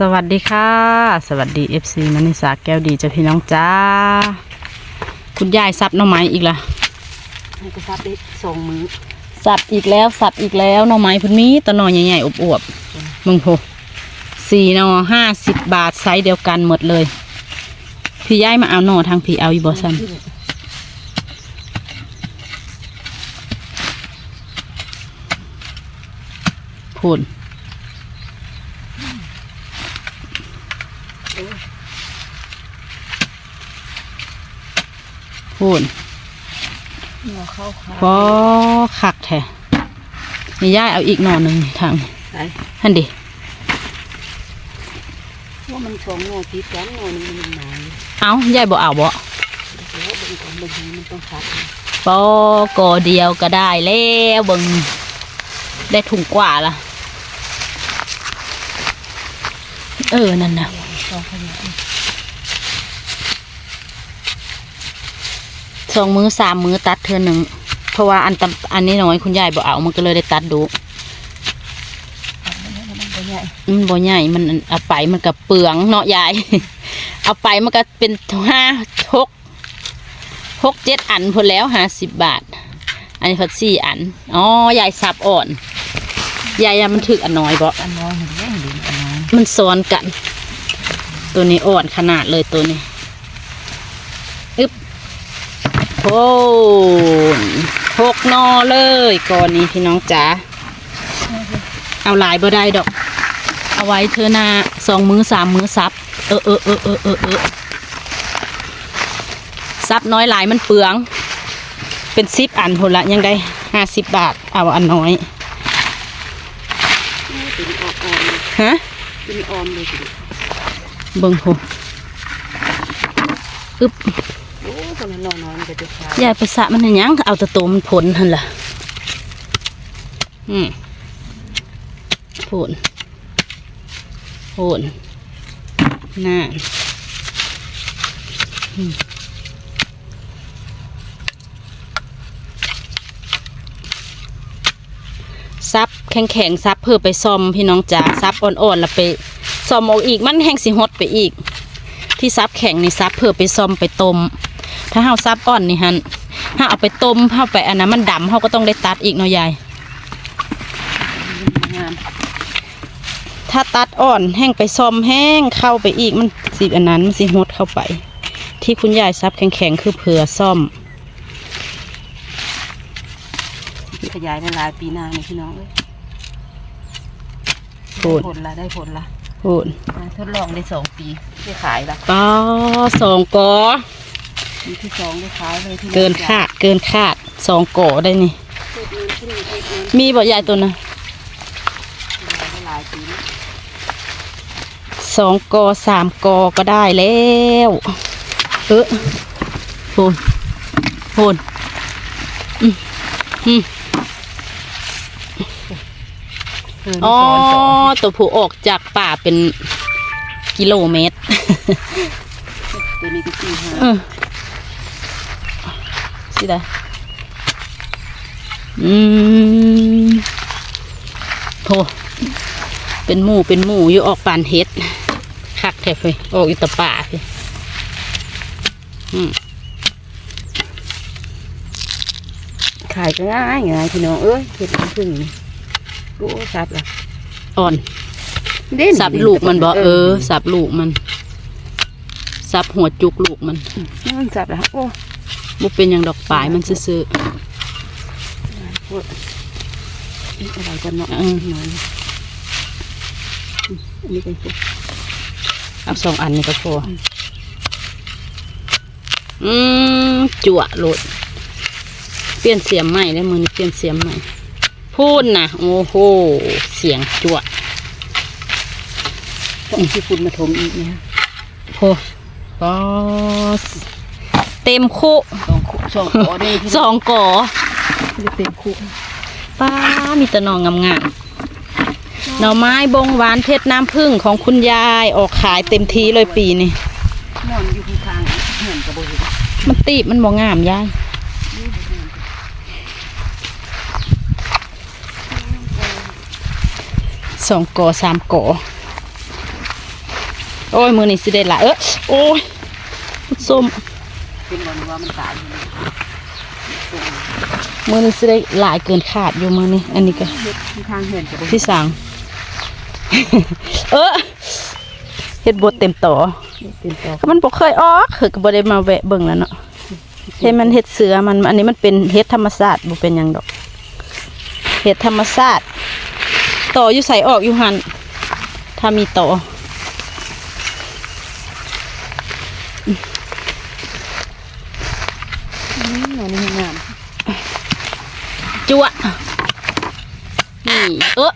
สวัสดีค่ะ สวัสดี FC มณิสาแก้วดีจ้ะพี่น้องจ้า คุณยายซับหน่อไม้อีกละมันก็ซับได้สองมือสับอีกแล้วสับอีกแล้วหน่อไม้พุ่นมีตะหน่อใหญ่ๆอวบๆมึงโหสี่หน่อห้าสิบบาทไซส์เดียวกันหมดเลย พี่ยายมาเอาหน่อทางพี่เอาอีบอสันพูน นหัวเข้าขาพอคักแท้นี่ย่ายเอาอีกหน่อหนึ่งทางไปท่านดิว่ามันสองหน่อติดกันหน่อหนึงมันหนาเอาย่ายบ่เอาบ่แล้วบางคนบางทีมันต้องซับปอกอเดียวก็ได้แล้วเบิงได้ถุงกว่าละเออ นั่นนะ สองขยะสองมือสามมือตัดเธอหนึ่งเพราะว่าอันตำอันนี้น้อยคุณยายบ่เอามันก็เลยได้ตัดดูมันก็ใหญ่มันบ่ใหญ่มันเอาไปมันกับเปลืองเนาะยาย เอาไปมันก็เป็นห้าหกหกเจ็ดอันพอแล้วห้าสิบบาท อันนี้พัดสี่อันอ๋อยายสับอ่อนยายยามันถึกอันน้อยบ่อันน้อยเห็นไหมเห็นอันน้อยมันซ้อนกัน ตัวนี้อ่อนขนาดเลยตัวนี้อึ๊บ โอ้นหกนอเลยก่อนนี้พี่น้องจ๋าเอาหลายบ่ได้ดอก เอาไว้เธอหน้าสองมือสามมือซับ เออเออเออเออเออเออซับน้อยหลายมันเปลือง เป็นสิบอันพนละยังได้ห้าสิบบาท เอาอันน้อยเป็นออกออมฮะเป็นออมเลยสิเบิ่งโหอึบ โอ้คนนั้นนอน้อยมันก็จะขายยาไปสะมันยังเอาแต่ตัวมันผลหันล่ะอืมผลผลน่าซับแข็งๆซับเพื่อไปซ่อมพี่น้องจ๋าซับอ่อนๆแล้วไปซ่อมออกอีกมันแห้งสิฮดไปอีก ที่ซับแข็งนี่ซับเพื่อไปซ่อมไปต้ม ถ้าเฮาซับอ่อนนี่ฮันถ้าเอาไปต้มเฮาไปอันนั้นมันดำเฮาก็ต้องได้ตัดอีกเนาะยายงามถ้าตัดอ่อนแห้งไปซ่อมแห้งเข้าไปอีกมันสิอันนั้นมันสิหดเข้าไป ที่คุณยายซับแข็งๆคือเผื่อซ่อมขยายในหลายปีหน้านี่พี่น้องเอ้ยโหได้ดผลละได้ผลละโหดอ่าทดลองได้สองปีได้ขายละก็สองกอ ปีที่สองได้ขายเลยที่เกินคาดเกินคาดสองกอได้นี่เกิดเงินขึ้นเกิดเงินมีบ่ยายตัวนะได้หลายปีนะสองกอสามกอก็ได้แล้วเออโหนโหนอืมอืมเอออ๋อมีสอนสอนตัวผู้ออกจากป่าเป็นกิโลเมตรตัวนี้ก็สี่ห้าเออ สิได้อืมโถเป็นหมูเป็นหมูอยู่ออกปานเฮ็ดคักแท้เฟยออกอีตะป่าเฟยอืมขายก็ง่ายง่ายพี่น้องเอ้ยเห็ดน้ำผึ้งนี่โอ้ซับละอ่อนเด่นสับลูกมันบ่เออ สับลูกมัน สับหัวจุกลูกมันนี่มันสับละโอ้ บ่เป็นอย่างดอกปลายมันซื่อโหนี่อะไรกันเนาะเออหน่อยอันนี้เป็นพวกๆเอาสองอันนี้ก็พอออืมจั่วโหลด เปลี่ยนเสียมใหม่ได้มือนี้เปลี่ยนเสียมใหม่ พูดนะโอ้โห เสียงจั่วต้องที่ฝุ่นมาถมอีกเนี่ยโหก็ เต็มคุสองคู่สองขอนี่พี่สองก่อน้องเต็มคู่ป้ามีแต่หนองงามๆหน่อไม้บงหวานเพชรน้ำผึ้งของคุณยายออกขายเต็มทีเลยปีนี้นอนอยู่ข้างๆเหมือนกระโบเห็นมันตีบมันบ่งามยายสองก่อสามก่อโอ้ยมือนี่สิได้หลายเออโอ้ยส้ม เป็นวันว่ามันตายอยู่มือนี่สิได้หลายเกินขาดอยู่มือนี่อันนี้ก็เฮ็ดทางเห็นกับพี่สั่ง เออเฮ็ดบทเต็มต่อเป็นต่อ มันบ่เคยออกคือก็บ่ได้มาแวะเบิ่งแล้วเนาะเฮ็ดมันเฮ็ดเสือมันอันนี้มันเป็นเฮ็ดธรรมชาติบ่เป็นหยังดอกเฮ็ดธรรมชาติต่ออยู่ใส่ออกอยู่หันถ้ามีต่ออืม อันนี้งาม จั่วนี่เออ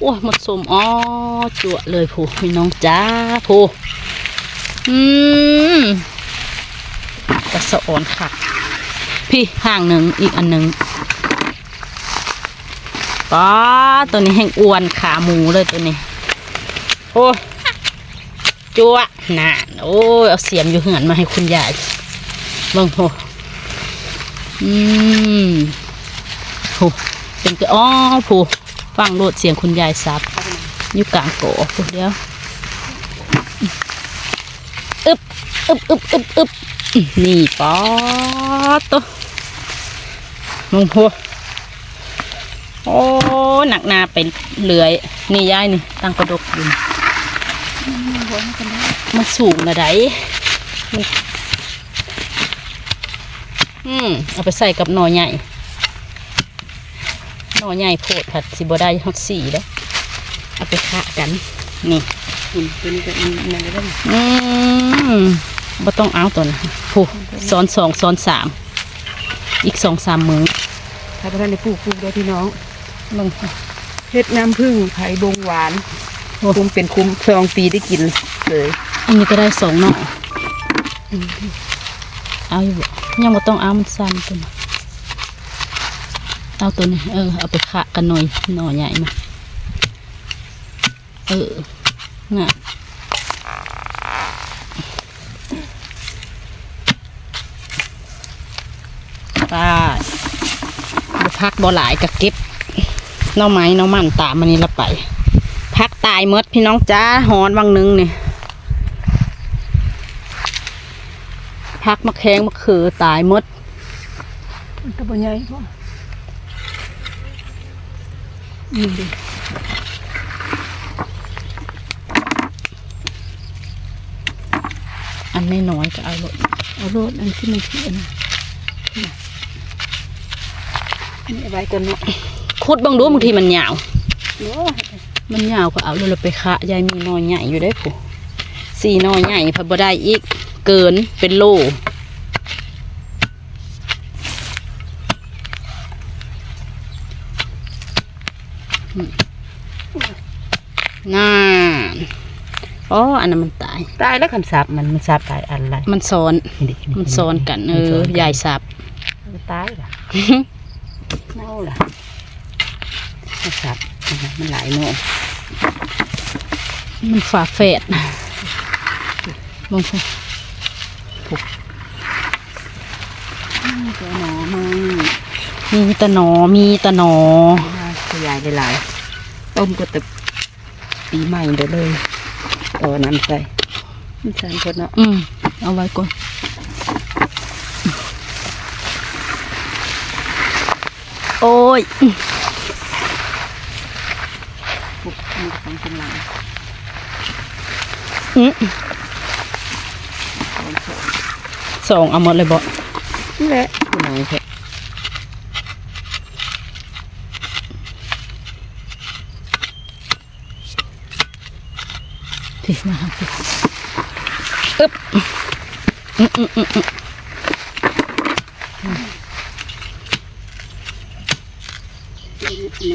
โอ้ยหมดสมอ๋อจั่วเลยผู้พี่น้องจ้าผู้อืมกระสออนค่ะ พี่ห่างหนึ่งอีกอันหนึ่งป้าตัวนี้แห้งอ้วนขาหมูเลยตัวนี้ โอ้จั่วนานโอ้ยเอาเสียมอยู่เหือนมาให้คุณยายเบิ่งโหอืม โหเป็นก็อ๋อผู้ฟังโลดเสียงคุณยายซับอยู่กลางโกะผู้เดียวอึบอึบอึบอึบอึบนี่ปอดตัวมึงพัวโอ้หนักหนาเป็นเหลือยนี่ยายนี่ตั้งกระดกอยู่มันสูงนะไดอืมเอาไปใส่กับหน่อใหญ่ น่อใหญ่โพดผัดสิบได้ฮอตสี่เด้อเอาไปคะกัน นี่หุ่นตัวนี้ก็อันนั้นก็ได้อืมบ่ต้องเอาตัวนะผู้ซ้อนสองซ้อนสามอีกสองสามมือถ้าพระท่านได้ปลูกปลูกได้พี่น้องลงเฮ็ดน้ำผึ้งไผ่บงหวานคุ้มเป็นคุ้มสองปีได้กินเลยอันนี้ก็ได้สองหน่ออืมเอาอยู่บ่ยังบ่ต้องเอามันสั้นตัวนะ เอาตัวนี้เออเอาไปขะกันหน่อยหน่อใหญ่มาเออน่ะป้าบ่พักบ่หลายก็เก็บน่อไม้น่อมันตามมันนี้ละไป พักตายหมดพี่น้องจ้าหอนวังหนึงนี่พักมะแข้งมะเขือตายหมดมันก็บ่ใหญ่พ่อ นี่ดิอันไม่น้อยๆก็เอาลดเอาโลดอันที่มันเขียนนี่เอาไว้ก่อนเนาะขุดเบางดูบางทีมันยาวโอ้มันยาวก็เอาเลยไปคะยายมีหนอใหญ่อยู่ได้อผู้สี่หนอใหญ่พอบ่ได้อีก เกินเป็นโล น่าอ๋ออันนั้นมันตาย ตายแล้วคันสับมันมันสับตายอันไรมันซ้อนนี่ดิมันซ้อนกัน เออใหญ่สับมันตายล่ะเน่าล่ะมันสับมันหลายโน่มันฝาแฝดมองพูตัวหนอมึงมีแตะหนอมีแตะหนอ ขยายหลายๆต้มก็แต่ปีใหม่เดี๋ยวเลยต่อน้ำใส่มันสานคนเนาะอืมเอาไว้ก่อนโอ้ยปุ๊บมันก็ต้องเป็นหลังอืมสองเอาหมดเลยบ่นี่แหละคุณน้อยแค่ พี่มาครับพี่อึ๊บอืมอืมอืมอืม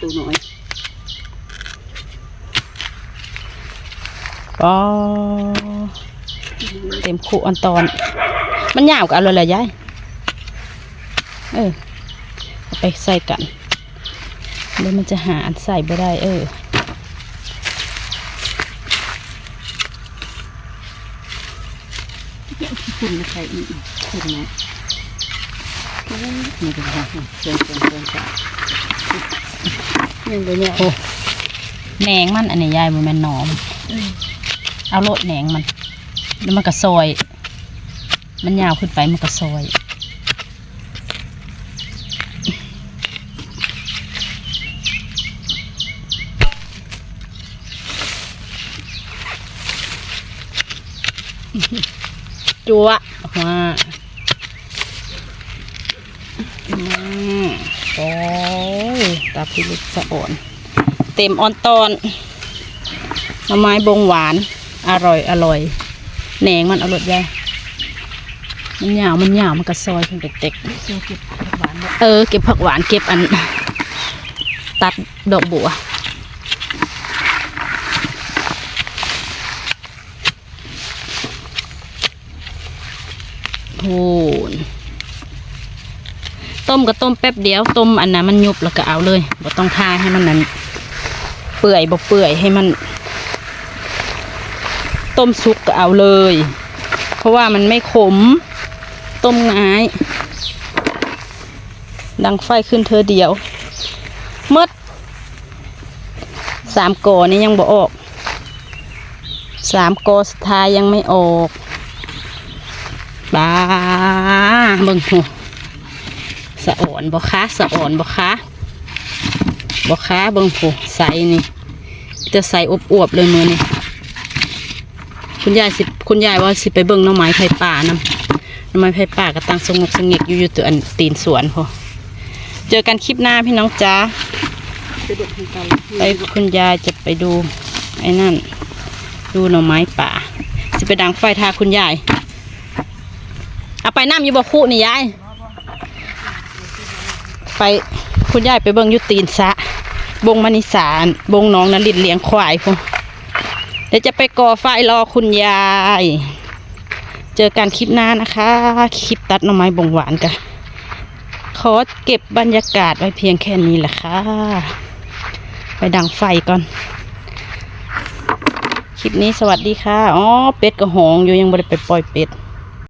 ตัวน้อยอ๋อเต็มคู่อันตอน มันยาวกับเอาเลยแหละยายเออไปใส่กันเดี๋ยวมันจะหาอันใส่บ่ได้ เออ คุณมาใส่อีกคุณนะนี่ก็ได้เชิญเชิญเชิญค่ะยังไปเนี่ยโอ้แมงมันอันนี้ยายมันแม่นหนอม เอาโลดแหนงมัน แล้วมันก็ซอย มันยาวขึ้นไปมันก็ซอย จัวออกมาอืมโอ้ยตาพิลึกสะอ่อน เต็มออนตอนหน่อไม้บงหวาน อร่อยอร่อยแหนงมันอร่อยใหญ่มันยาวมันยาวมันก็ซอยเป็นเด็กเสียวเก็บผักหวานหมดๆเออเก็บผักหวานเก็บอัน ตัดดอกบัว โูนต้มก็ต้มแป๊บเดียวต้มอันนั้นมันยุบแล้วก็เอาเลยบ่ต้องทาให้มันนั้น เปื่อยบ่เปื่อยให้มัน ต้มสุกก็เอาเลย เพราะว่ามันไม่ขม ต้มง่าย ดังไฟขึ้นเธอเดียวมดสามกอนี้ยังบ่ออกสามกอสุดท้ายยังไม่ออก บาเบิ่งหูสะอ่อนบ่คะสะอ่อนบ่คะบ่คะเบิ่งหูใสนี่ จะใสอวบๆเลยมือนี่คุณยายสิคุณยายว่าสิไปเบิ่งหน้องไม้ไผ่ป่านำหน้องไม้ไผ่ป่าก็ตั้งสงบสงบอยู่อยู่ตัวอันตีนสวนพอเจอกันคลิปหน้าพี่น้องจ้าไปเด็ดทางไกลไปคุณยายจะไปดูไอ้นั่น ดูหน่อไม้ป่า สิไปดังไฟทาคุณยาย เอาไปน้ำอยู่บ่คู่นี่ยาย ไปคุณยายไปเบิ่งยุตีนสะ บงมณิสารบงน้องนันลิดเลี้ยงควายพวกเดี๋ยวจะไปก่อไฟรอคุณยาย เจอกันคลิปหน้านะคะ คลิปตัดหน่อไม้บงหวานกันขอเก็บบรรยากาศไว้เพียงแค่นี้แหละค่ะ ไปดังไฟก่อน คลิปนี้สวัสดีค่ะ อ๋อ เป็ดกับหองอยู่ยังไม่ได้ไปปล่อยเป็ด